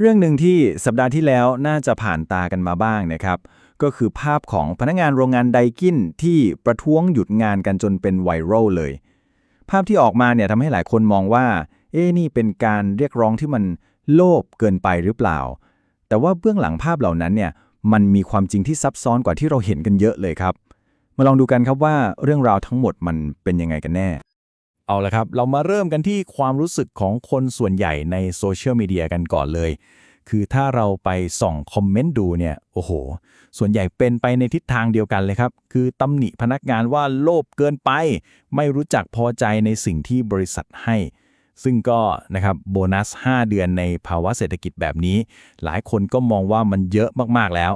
เรื่องหนึ่งที่สัปดาห์ที่แล้วน่าจะผ่านตากันมาบ้างนะครับ ก็คือภาพของพนักงานโรงงานไดกินที่ประท้วงหยุดงานกันจนเป็นไวรัลเลย ภาพที่ออกมาเนี่ยทำให้หลายคนมองว่า เอ๊ะนี่เป็นการเรียกร้องที่มันโลภเกินไปหรือเปล่า แต่ว่าเบื้องหลังภาพเหล่านั้นเนี่ยมันมีความจริงที่ซับซ้อนกว่าที่เราเห็นกันเยอะเลยครับ มาลองดูกันครับว่าเรื่องราวทั้งหมดมันเป็นยังไงกันแน่ เอาละครับ เรามาเริ่มกันที่ความรู้สึกของคนส่วนใหญ่ในโซเชียลมีเดียกันก่อนเลย คือถ้าเราไปส่องคอมเมนต์ดูเนี่ย โอ้โห ส่วนใหญ่เป็นไปในทิศทางเดียวกันเลยครับ คือตำหนิพนักงานว่าโลภเกินไป ไม่รู้จักพอใจในสิ่งที่บริษัทให้ ซึ่งก็นะครับโบนัส 5 เดือนในภาวะเศรษฐกิจแบบนี้ หลายคนก็มองว่ามันเยอะมากๆแล้ว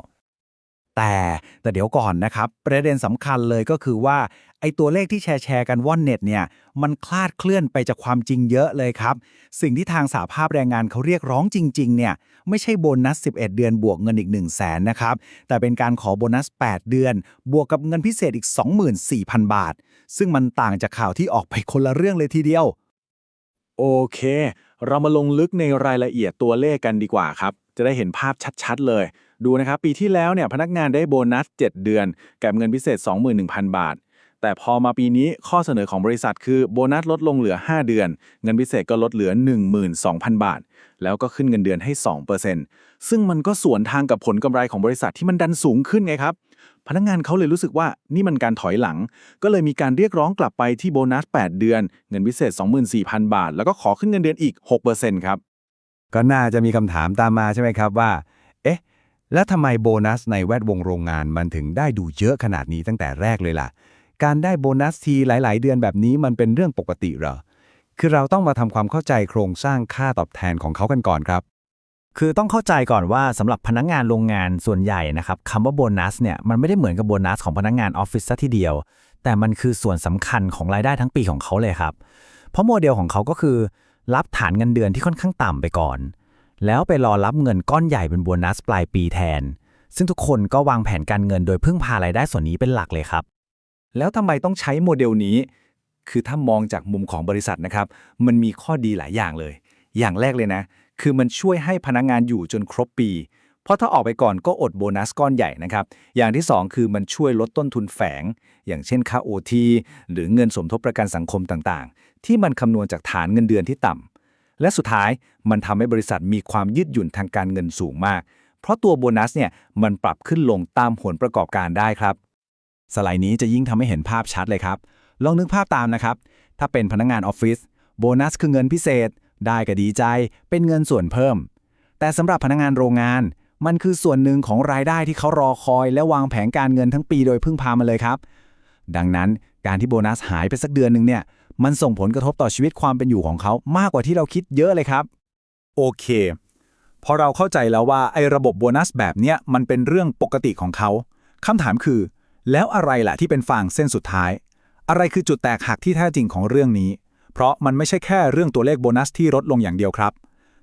แต่แต่เดี๋ยวก่อนนะครับ ประเด็นสำคัญเลยก็คือว่า ไอตัวเลขที่แชร์แชร์กันว่อนเน็ตเนี่ย มันคลาดเคลื่อนไปจากความจริงเยอะเลยครับ สิ่งที่ทางสาภาพแรงงานเขาเรียกร้องจริง ๆ เนี่ย ไม่ใช่โบนัส 11 เดือนบวกเงินอีก 1 0 0 0 0แสนนะครับ แต่เป็นการขอโบนัส 8 เดือน บวกกับเงินพิเศษอีก 24,000 บาท ซึ่งมันต่างจากข่าวที่ออกไปคนละเรื่องเลยทีเดียว โอเค เรามาลงลึกในรายละเอียดตัวเลขกันดีกว่าครับ จะได้เห็นภาพชัด ๆ เลย ดูนะครับ ปีที่แล้วเนี่ยพนักงานได้โบนัส 7 เดือน กับเงินพิเศษ 21,000 บาท แต่พอมาปีนี้ข้อเสนอของบริษัทคือโบนัสลดลงเหลือ 5 เดือน เงินพิเศษก็ลดเหลือ 12,000 บาท แล้วก็ขึ้นเงินเดือนให้ 2%ซึ่งมันก็สวนทางกับผลกำไรของบริษัทที่มันดันสูงขึ้นไงครับพนักงานเขาเลยรู้สึกว่านี่มันการถอยหลัง ก็เลยมีการเรียกร้องกลับไปที่โบนัส 8 เดือน เงินพิเศษ 24,000 บาท แล้วก็ขอขึ้นเงินเดือนอีก 6%ครับ ก็น่าจะมีคำถามตามมาใช่ไหมครับว่า เอ๊ะ แล้วทำไมโบนัสในแวดวงโรงงานมันถึงได้ดูเยอะขนาดนี้ตั้งแต่แรกเลยล่ะ การได้โบนัสทีหลาย ๆ เดือนแบบนี้มันเป็นเรื่องปกติเหรอ คือเราต้องมาทำความเข้าใจโครงสร้างค่าตอบแทนของเขากันก่อนครับ คือต้องเข้าใจก่อนว่าสำหรับพนักงานโรงงานส่วนใหญ่นะครับคำว่าโบนัสเนี่ยมันไม่ได้เหมือนกับโบนัสของพนักงานออฟฟิศซะทีเดียว แต่มันคือส่วนสำคัญของรายได้ทั้งปีของเขาเลยครับ เพราะโมเดลของเขาก็คือ รับฐานเงินเดือนที่ค่อนข้างต่ำไปก่อน แล้วไปรอรับเงินก้อนใหญ่เป็นโบนัสปลายปีแทน ซึ่งทุกคนก็วางแผนการเงินโดยพึ่งพารายได้ส่วนนี้เป็นหลักเลยครับ แล้วทำไมต้องใช้โมเดลนี้ คือถ้ามองจากมุมของบริษัทนะครับ มันมีข้อดีหลายอย่างเลย อย่างแรกเลยนะ คือมันช่วยให้พนักงานอยู่จนครบปี เพราะถ้าออกไปก่อนก็อดโบนัสก้อนใหญ่นะครับ อย่างที่ 2 คือมันช่วยลดต้นทุนแฝง อย่างเช่นค่า OT หรือเงินสมทบประกันสังคมต่างๆ ที่มันคำนวณจากฐานเงินเดือนที่ต่ำ และสุดท้ายมันทำให้บริษัทมีความยืดหยุ่นทางการเงินสูงมาก เพราะตัวโบนัสเนี่ยมันปรับขึ้นลงตามผลประกอบการได้ครับ สไลด์นี้จะยิ่งทำให้เห็นภาพชัดเลยครับ ลองนึกภาพตามนะครับ ถ้าเป็นพนักงานออฟฟิศโบนัสคือเงินพิเศษ ได้ก็ดีใจ เป็นเงินส่วนเพิ่ม แต่สำหรับพนักงานโรงงาน มันคือส่วนหนึ่งของรายได้ที่เขารอคอย และวางแผนการเงินทั้งปีโดยพึ่งพามาเลยครับ ดังนั้นการที่โบนัสหายไปสักเดือนหนึ่งเนี่ย มันส่งผลกระทบต่อชีวิตความเป็นอยู่ของเขามากกว่าที่เราคิดเยอะเลยครับ โอเค พอเราเข้าใจแล้วว่าไอ้ระบบโบนัสแบบเนี้ยมันเป็นเรื่องปกติของเขาคำถามคือ แล้วอะไรล่ะที่เป็นฟางเส้นสุดท้าย อะไรคือจุดแตกหักที่แท้จริงของเรื่องนี้ เพราะมันไม่ใช่แค่เรื่องตัวเลขโบนัสที่ลดลงอย่างเดียวครับ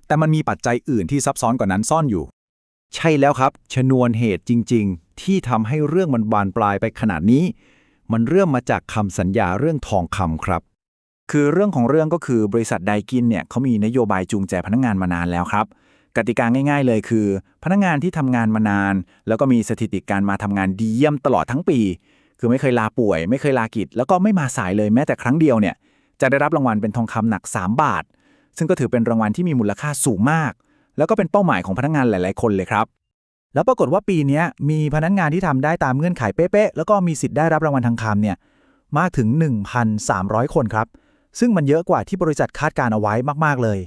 แต่มันมีปัจจัยอื่นที่ซับซ้อนกว่านั้นซ่อนอยู่ ใช่แล้วครับ ชนวนเหตุจริง ๆ ที่ทำให้เรื่องมันบานปลายไปขนาดนี้ มันเริ่มมาจากคำสัญญาเรื่องทองคำครับ คือเรื่องของเรื่องก็คือบริษัทไดกินเนี่ยเขามีนโยบายจูงใจพนักงานมานานแล้วครับ กติกาง่าย ๆ เลยคือ พนักงานที่ทำงานมานาน แล้วก็มีสถิติการมาทำงานดีเยี่ยมตลอดทั้งปี คือไม่เคยลาป่วย ไม่เคยลากิจ แล้วก็ไม่มาสายเลยแม้แต่ครั้งเดียวเนี่ยจะได้รับรางวัลเป็นทองคำหนัก 3 บาท ซึ่งก็ถือเป็นรางวัลที่มีมูลค่าสูงมาก แล้วก็เป็นเป้าหมายของพนักงานหลาย ๆ คนเลยครับแล้วปรากฏว่าปีนี้มีพนักงานที่ทำได้ตามเงื่อนไขเป๊ะๆแล้วก็มีสิทธิ์ได้รับรางวัลทองคำเนี่ยมากถึง 1,300 คนครับ ซึ่งมันเยอะกว่าที่บริษัทคาดการเอาไว้มากๆเลย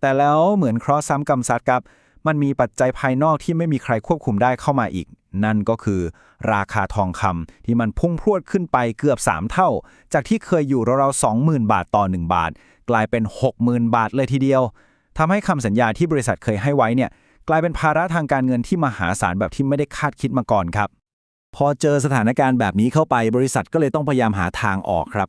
แต่แล้วเหมือนเคราะห์ซ้ำกรรมซัดครับ มันมีปัจจัยภายนอกที่ไม่มีใครควบคุมได้เข้ามาอีก นั่นก็คือ ราคาทองคำที่มันพุ่งพรวดขึ้นไปเกือบ 3 เท่า จากที่เคยอยู่ราวๆ20,000 บาทต่อ 1 บาท กลายเป็น 60,000 บาทเลยทีเดียวทำให้คำสัญญาที่บริษัทเคยให้ไว้เนี่ยกลายเป็นภาระทางการเงินที่มหาศาลแบบที่ไม่ได้คาดคิดมาก่อนครับ พอเจอสถานการณ์แบบนี้เข้าไปบริษัทก็เลยต้องพยายามหาทางออกครับ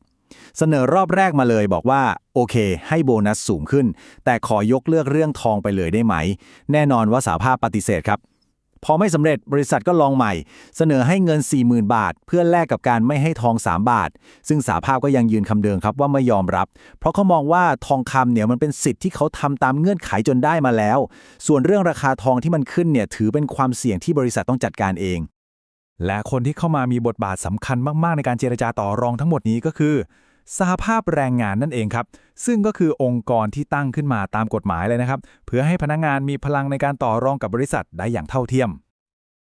เสนอรอบแรกมาเลยบอกว่า โอเค ให้โบนัสสูงขึ้น แต่ขอยกเลิกเรื่องทองไปเลยได้ไหม แน่นอนว่าสาภาพปฏิเสธครับ พอไม่สำเร็จบริษัทก็ลองใหม่ เสนอให้เงิน 40,000 บาท เพื่อแลกกับการไม่ให้ทอง 3 บาท ซึ่งสาภาพก็ยังยืนคำเดิมครับว่าไม่ยอมรับ เพราะเขามองว่าทองคำเนี่ยมันเป็นสิทธิ์ที่เขาทำตามเงื่อนไขจนได้มาแล้ว ส่วนเรื่องราคาทองที่มันขึ้นเนี่ยถือเป็นความเสี่ยงที่บริษัทต้องจัดการเองและคนที่เข้ามามีบทบาทสำคัญมาก ๆ ในการเจรจาต่อรองทั้งหมดนี้ก็คือ สหภาพแรงงานนั่นเองครับ ซึ่งก็คือองค์กรที่ตั้งขึ้นมาตามกฎหมายเลยนะครับ เพื่อให้พนักงานมีพลังในการต่อรองกับบริษัทได้อย่างเท่าเทียม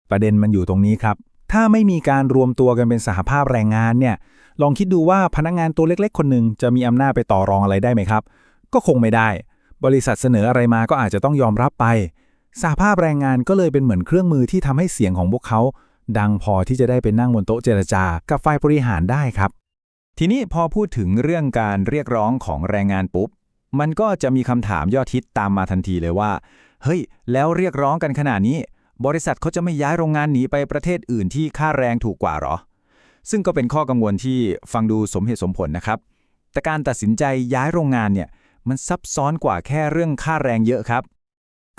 ประเด็นมันอยู่ตรงนี้ครับ ถ้าไม่มีการรวมตัวกันเป็นสหภาพแรงงานเนี่ย ลองคิดดูว่าพนักงานตัวเล็ก ๆ คนหนึ่งจะมีอำนาจไปต่อรองอะไรได้ไหมครับ ก็คงไม่ได้ บริษัทเสนออะไรมาก็อาจจะต้องยอมรับไป สหภาพแรงงานก็เลยเป็นเหมือนเครื่องมือที่ทำให้เสียงของพวกเขาดังพอที่จะได้ไปนั่งบนโต๊ะเจรจา กับฝ่ายบริหารได้ครับ ทีนี้พอพูดถึงเรื่องการเรียกร้องของแรงงานปุ๊บ มันก็จะมีคำถามยอดฮิตตามมาทันทีเลยว่า เฮ้ย แล้วเรียกร้องกันขนาดนี้ บริษัทเขาจะไม่ย้ายโรงงานหนีไปประเทศอื่นที่ค่าแรงถูกกว่าหรอ ซึ่งก็เป็นข้อกังวลที่ฟังดูสมเหตุสมผลนะครับ แต่การตัดสินใจย้ายโรงงานเนี่ยมันซับซ้อนกว่าแค่เรื่องค่าแรงเยอะครับ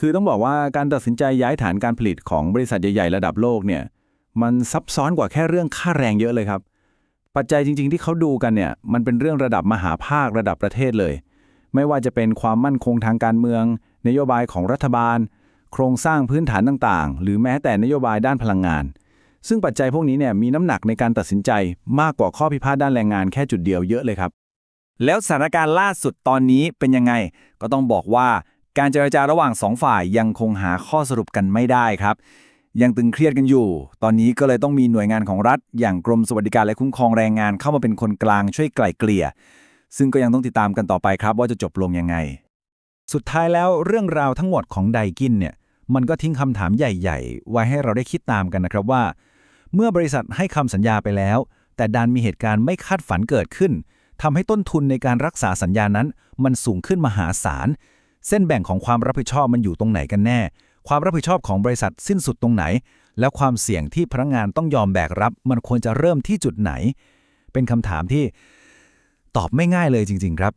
คือต้องบอกว่าการตัดสินใจย้ายฐานการผลิตของบริษัทใหญ่ๆระดับโลกเนี่ย มันซับซ้อนกว่าแค่เรื่องค่าแรงเยอะเลยครับ ปัจจัยจริง ๆ ที่เขาดูกันเนี่ยมันเป็นเรื่องระดับมหาภาคระดับประเทศเลย ไม่ว่าจะเป็นความมั่นคงทางการเมือง นโยบายของรัฐบาล โครงสร้างพื้นฐานต่างๆ หรือแม้แต่นโยบายด้านพลังงาน ซึ่งปัจจัยพวกนี้เนี่ยมีน้ำหนักในการตัดสินใจมากกว่าข้อพิพาทด้านแรงงานแค่จุดเดียวเยอะเลยครับ แล้วสถานการณ์ล่าสุดตอนนี้เป็นยังไง ก็ต้องบอกว่าการเจรจาระหว่างสองฝ่ายยังคงหาข้อสรุปกันไม่ได้ครับ ยังตึงเครียดกันอยู่ ตอนนี้ก็เลยต้องมีหน่วยงานของรัฐ อย่างกรมสวัสดิการและคุ้มครองแรงงานเข้ามาเป็นคนกลางช่วยไกล่เกลี่ย ซึ่งก็ยังต้องติดตามกันต่อไปครับ ว่าจะจบลงยังไง สุดท้ายแล้วเรื่องราวทั้งหมดของไดกินเนี่ย มันก็ทิ้งคำถามใหญ่ ๆ ไว้ให้เราได้คิดตามกันนะครับว่า เมื่อบริษัทให้คำสัญญาไปแล้ว แต่ดันมีเหตุการณ์ไม่คาดฝันเกิดขึ้นทำให้ต้นทุนในการรักษาสัญญานั้น มันสูงขึ้นมหาศาล เส้นแบ่งของความรับผิดชอบมันอยู่ตรงไหนกันแน่ ความรับผิดชอบของบริษัทสิ้นสุดตรงไหน แล้วความเสี่ยงที่พนักงานต้องยอมแบกรับ มันควรจะเริ่มที่จุดไหน เป็นคำถามที่ตอบไม่ง่ายเลยจริง ๆ ครับ